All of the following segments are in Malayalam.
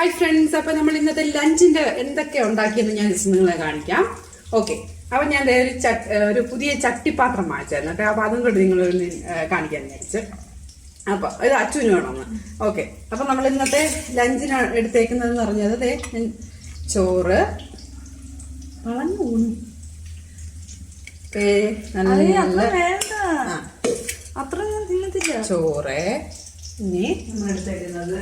ഹായ് ഫ്രണ്ട്സ് അപ്പൊ നമ്മൾ ഇന്നത്തെ ലഞ്ചിന്റെ എന്തൊക്കെ ഉണ്ടാക്കിയെന്ന് ഞാൻ നിങ്ങളെ കാണിക്കാം. ഓക്കെ അപ്പൊ ഞാൻ ഒരു ചട്ട് ഒരു പുതിയ ചട്ടിപ്പാത്രം വാങ്ങിച്ചായിരുന്നു കേട്ടോ അപ്പൊ അതും കൂടി നിങ്ങൾ കാണിക്കാൻ വിചാരിച്ച്. അപ്പൊ ഇത് അച്ഛന് വേണമെന്ന്. ഓക്കെ അപ്പൊ നമ്മൾ ഇന്നത്തെ ലഞ്ചിന് എടുത്തേക്കുന്നതെന്ന് പറഞ്ഞത് അതെ ചോറ് വളഞ്ഞു അത്ര ചോറ് ഇനി നമ്മൾ എടുത്തേക്കുന്നത്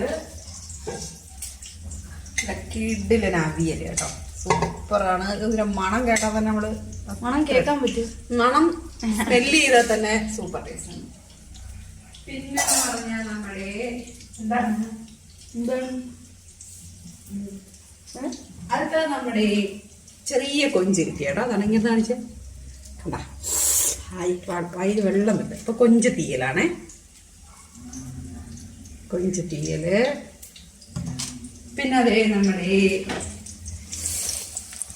കിഡിലൻ അവിയൽ കേട്ടോ. സൂപ്പറാണ്. ഇതിന്റെ മണം കേട്ടാൽ തന്നെ നമ്മൾ മണം കേൾക്കാൻ പറ്റും. മണം സ്മെൽ ചെയ്താൽ തന്നെ സൂപ്പർ ടേസ്റ്റ് ആണ്. പിന്നെ പറഞ്ഞാൽ നമ്മളെ എന്താണ്? എന്താണ്? അടുത്ത നമ്മുടെ ചെറിയ കൊഞ്ചിരിക്കുക കേട്ടോ അതാണ് ഇങ്ങനെ കാണിച്ച. കണ്ടാ? ഹായ് വെള്ളമില്ല വെള്ളം ഇപ്പൊ കൊഞ്ച് തീയലാണേ. കൊഞ്ച് തീയൽ. പിന്നെ അതേ നമ്മുടെ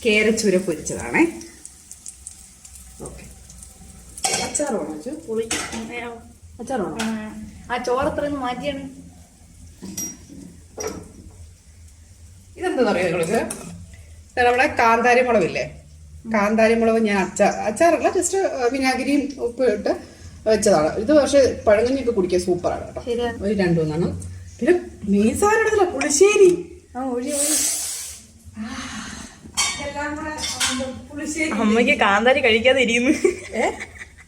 കേരച്ചൂര പൊരിച്ചതാണേ. ഓക്കെ. അച്ചാർ വേണോ അച്ചു? പുളി. അച്ചാർ വേണോ? ആ, ആ ചോറ് എത്ര മാറ്റിയാണ്? ഇതെന്താ പറയുക നിങ്ങൾക്ക്? നമ്മുടെ കാന്താരി മുളവില്ലേ കാന്താരി മുളക് ഞാൻ അച്ചാർ അച്ചാറല്ല ജസ്റ്റ് വിനാഗിരിയും ഉപ്പ് ഇട്ട് വെച്ചതാണ്. ഇത് പക്ഷെ പഴങ്ങഞ്ഞൊക്കെ കുടിക്കാൻ സൂപ്പറാണ് കേട്ടോ. ഒരു രണ്ടു മൂന്നെണ്ണം പിന്നെ മീൻസാരടത്തില്ല പുളിശ്ശേരി. പുളിശ്ശേരി അമ്മയ്ക്ക് കാന്താരി കഴിക്കാതെ ഇരിക്കുന്നു ഏ?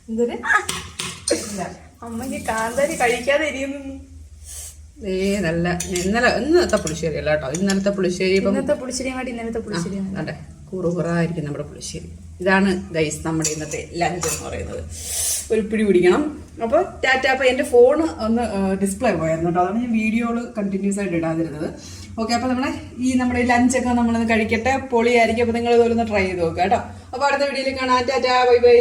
എന്തൊരു. അമ്മയ്ക്ക് കാന്താരി കഴിക്കാതെ ഇരിക്കുന്നു ഏ നല്ല. ഇന്നലെ ഇന്നത്തെ പുളിശ്ശേരി അല്ല കേട്ടോ. ഇന്നലത്തെ പുളിശ്ശേരി ഇന്നത്തെ പുളിശ്ശേരിയും ഇന്നലത്തെ പുളിശ്ശേരിയും അതെ. കുറുകുറായിരിക്കും നമ്മുടെ പുളിശ്ശേരി. ഇതാണ് ഗൈസ് നമ്മുടെ ഇന്നത്തെ ലഞ്ച് എന്ന് പറയുന്നത്. ഒരു പിടി പിടിക്കണം. അപ്പോൾ ടാറ്റ അപ്പോൾ എന്റെ ഫോൺ ഒന്ന് ഡിസ്പ്ലേ പോയായിരുന്നു കേട്ടോ. അതാണ് ഞാൻ വീഡിയോകൾ കണ്ടിന്യൂസ് ആയിട്ട് ഇടാതിരുന്നത്. ഓക്കെ അപ്പോൾ നമ്മളെ ഈ നമ്മുടെ ലഞ്ചൊക്കെ നമ്മളൊന്ന് കഴിക്കട്ടെ പൊളിയായിരിക്കും. അപ്പോൾ നിങ്ങൾ ഇതൊന്ന് ട്രൈ ചെയ്ത് നോക്കുക കേട്ടോ. അപ്പോൾ അടുത്ത വീഡിയോയിൽ കാണാം. Tata bye bye